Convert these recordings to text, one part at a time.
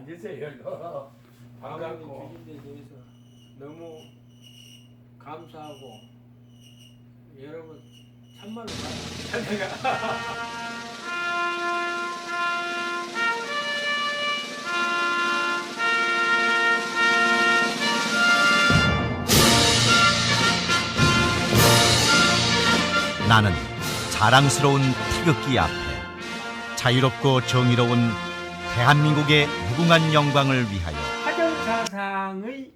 앉으세요. 반갑고 주신 데 대해서 너무 감사하고 여러분 참말로 나는 자랑스러운 태극기 앞에 자유롭고 정의로운 대한민국의 무궁한 영광을 위하여 화정사상의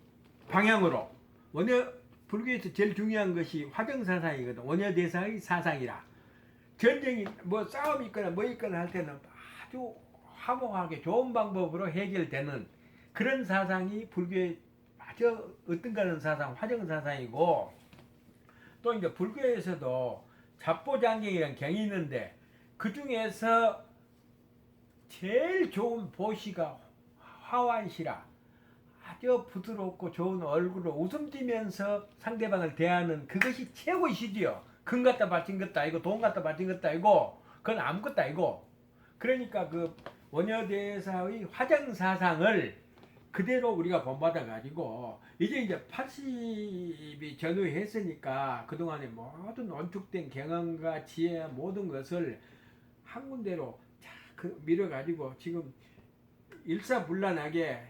방향으로 원효 불교에서 제일 중요한 것이 화정사상이거든. 원효대사의 사상이라. 전쟁이 뭐 싸움이 있거나 뭐 있거나 할 때는 아주 화목하게 좋은 방법으로 해결되는 그런 사상이 불교의 아주 어떤가는 사상, 화정사상이고 또 이제 불교에서도 잡보장경이라는 경이 있는데 그 중에서 제일 좋은 보시가 화완시라 아주 부드럽고 좋은 얼굴로 웃음 띠면서 상대방을 대하는 그것이 최고의 시지요. 금 갖다 바친 것도 아니고 돈 갖다 바친 것도 아니고 그건 아무것도 아니고 그러니까 그 원효대사의 화정사상을 그대로 우리가 본받아 가지고 이제 이제 80이 전후했으니까 그동안에 모든 원축된 경험과 지혜 모든 것을 한 군데로 그 밀어 가지고 지금 일사불란하게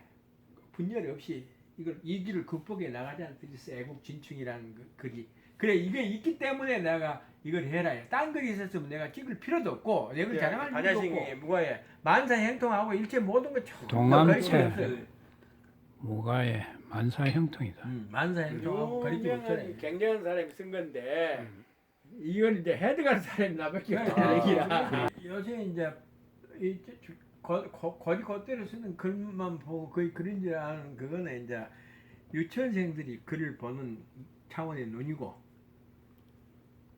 분열 없이 이걸 이 길을 극복해 나가자는 뜻이 애국 진충이라는 그 글이. 그래 이게 있기 때문에 내가 이걸 해라. 딴 글이 있었으면 내가 찍을 필요도 없고 내가 네, 자랑할 필요도 없고. 무과에 만사 행통하고 일체 모든 거 동암체. 없어요. 무가의 만사형통이다. 음, 거리낌 없어요 유명한 굉장한 사람이 쓴 건데 이건 이제 헤드가는 사람이 나밖에 없다는 아, 얘기라 요새 이제 이 거, 거리 겉대로 쓰는 글만 보고 거의 그런 줄 아는 그거는 이제 유치원생들이 글을 보는 차원의 눈이고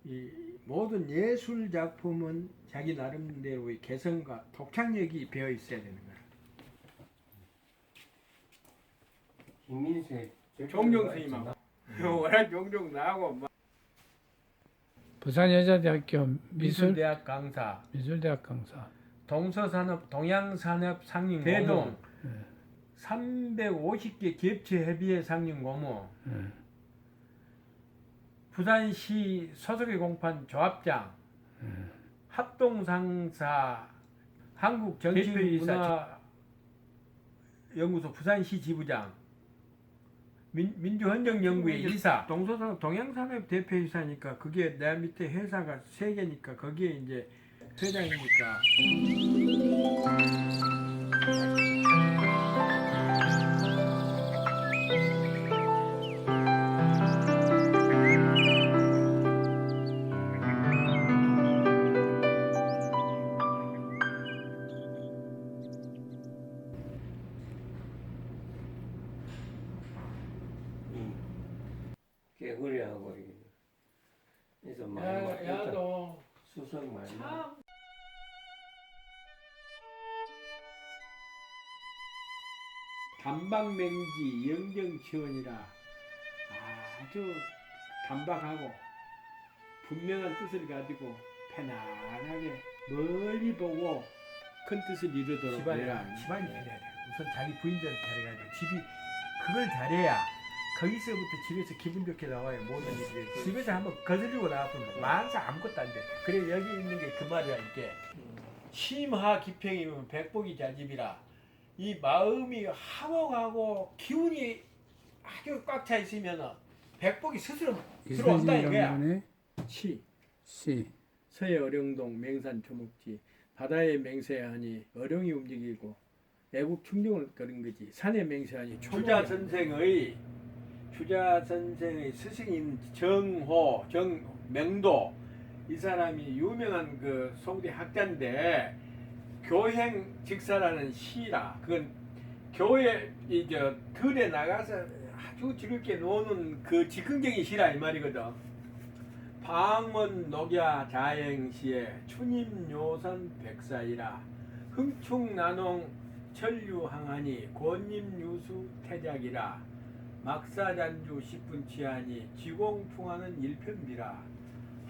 이 모든 예술 작품은 자기 나름대로의 개성과 독창력이 배어 있어야 되는 거야. 김민세. 종종 스님하고. 워낙 종종 나하고 막. 부산여자대학교 미술 미술대학 강사, 미술대학 강사. 동서산업 동양산업 상림 대동. 네. 350개 기업체 협의회 상림 고무 예. 부산시 소속의 공판 조합장. 합동상사 한국정치문화 연구소 부산시 지부장. 민, 민주헌정연구회 이사. 동서산 동양산업 대표이사니까 그게 내 밑에 회사가 세 개니까 거기에 이제 회장이니까. 개구리하고 이게. 그래서 많이 야, 야도 수석 많이 참 단박맹지 영정치원이라 아주 단박하고 분명한 뜻을 가지고 편안하게 멀리 보고 큰 뜻을 이루도록 집안이- 해라. 집안이 잘해야 돼. 우선 자기 부인들을 잘해가지고 집이 그걸 잘해야 거기서부터 집에서 기분 좋게 나와요. 모든 일이. 집에서 한번 거슬리고 나왔으면 만사 아무것도 안 돼. 그래 여기 있는 게 그 말이야 이게. 심하 기평이면 백복이 자집이라 이 마음이 화목하고 기운이 아주 꽉 차 있으면은 백복이 스스로 들어온다 이순신 이거야. 장군의 시. 시. 서해 어령동 맹산 초목지. 바다에 맹세하니 어령이 움직이고 애국 충정을 그런 거지. 산에 맹세하니 주자 선생의 주자 선생의 스승인 정호 정명도. 이 사람이 유명한 그 송대 학자인데 교행 직사라는 시라 그건 교회 이저 들에 나가서 아주 즐겁게 노는 그 즉흥적인 시라 이 말이거든. 방문 녹야 자행시에 추님요선 백사이라 흥충난홍 천류항하니 권임 유수 태작이라 막사잔주 십분치하니 지공풍하는 일편비라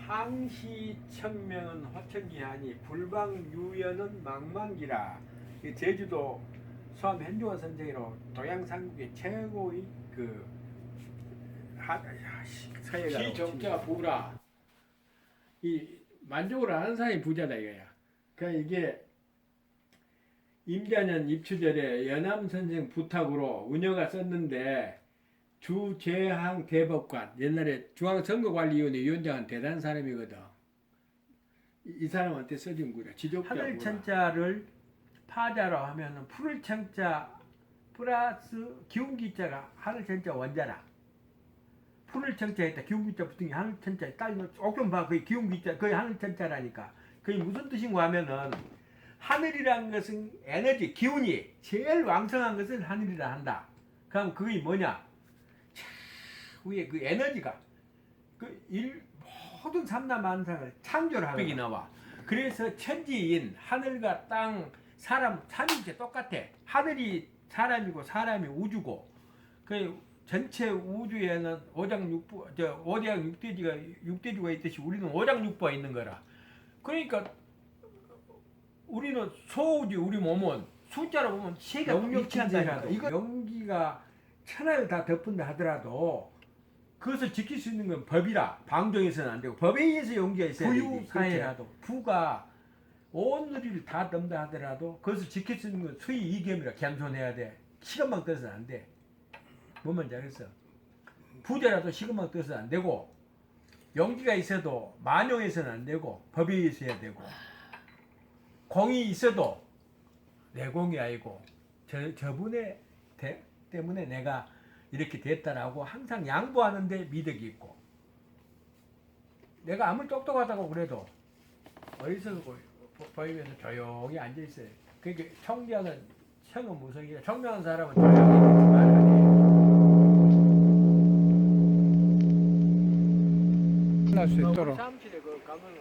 항시청명은 화천기하니 불방유연은 망망기라. 이 제주도 수암 현주원 선생으로 동양삼국의 최고의 그 하, 서예가 기정자 부라. 이 만족을 하는 사람이 부자다 이거야. 그러니까 이게 임자년 입추절에 연암 선생 부탁으로 운여가 썼는데 주재항 대법관 옛날에 중앙선거관리위원회 위원장한 대단한 사람이거든. 이, 이 사람한테 써준 거야. 지적자 하늘. 천자를 파자로 하면은 푸를 천자 플러스 기운 기자가 하늘 천자 원자라. 푸를 천자에다 기운 기자 붙은 게 하늘 천자 딸 조금 봐 거의 기운 기자 거의 하늘 천자라니까. 그게 무슨 뜻인가 하면은 하늘이란 것은 에너지 기운이 제일 왕성한 것을 하늘이라 한다. 그럼 그게 뭐냐? 차, 위에 그 에너지가 그 일 모든 삼라만상을 창조를 하는 이 나와. 그래서 천지인 하늘과 땅 사람 삼일체 똑같아. 하늘이 사람이고 사람이 우주고 그 전체 우주에는 오장육부 저 오장 육대지가 육대지가 있듯이 우리는 오장육부가 있는 거라. 그러니까 우리는 소우주 우리 몸은 숫자로 보면 세가. 제라도. 이거 연기가 천하를 다 덮은다 하더라도 그것을 지킬 수 있는 건 법이라 방종해서는 안 되고 법에 의해서 용기가 있어야 되지. 사회라도 부가 온 누리를 다 덤다 하더라도 그것을 지킬 수 있는 건 수의 이겸이라 겸손해야 돼. 시간만 떠서는 안 돼. 뭔 말인지 알겠어? 부자라도 시간만 떠서는 안 되고 용기가 있어도 만용해서는 안 되고 법에 의해서 해야 되고 공이 있어도 내 공이 아니고 저, 저분의 대- 때문에 내가 이렇게 됐다라고 항상 양보하는데 미덕이 있고 내가 아무리 똑똑하다고 그래도 어디서 보- 보- 보이면서 조용히 앉아 있어요. 그게 청량은 청은 무성이라 청량한 사람은 조용히 말하네. 끝날 수 있도록 사무실에 그 가면은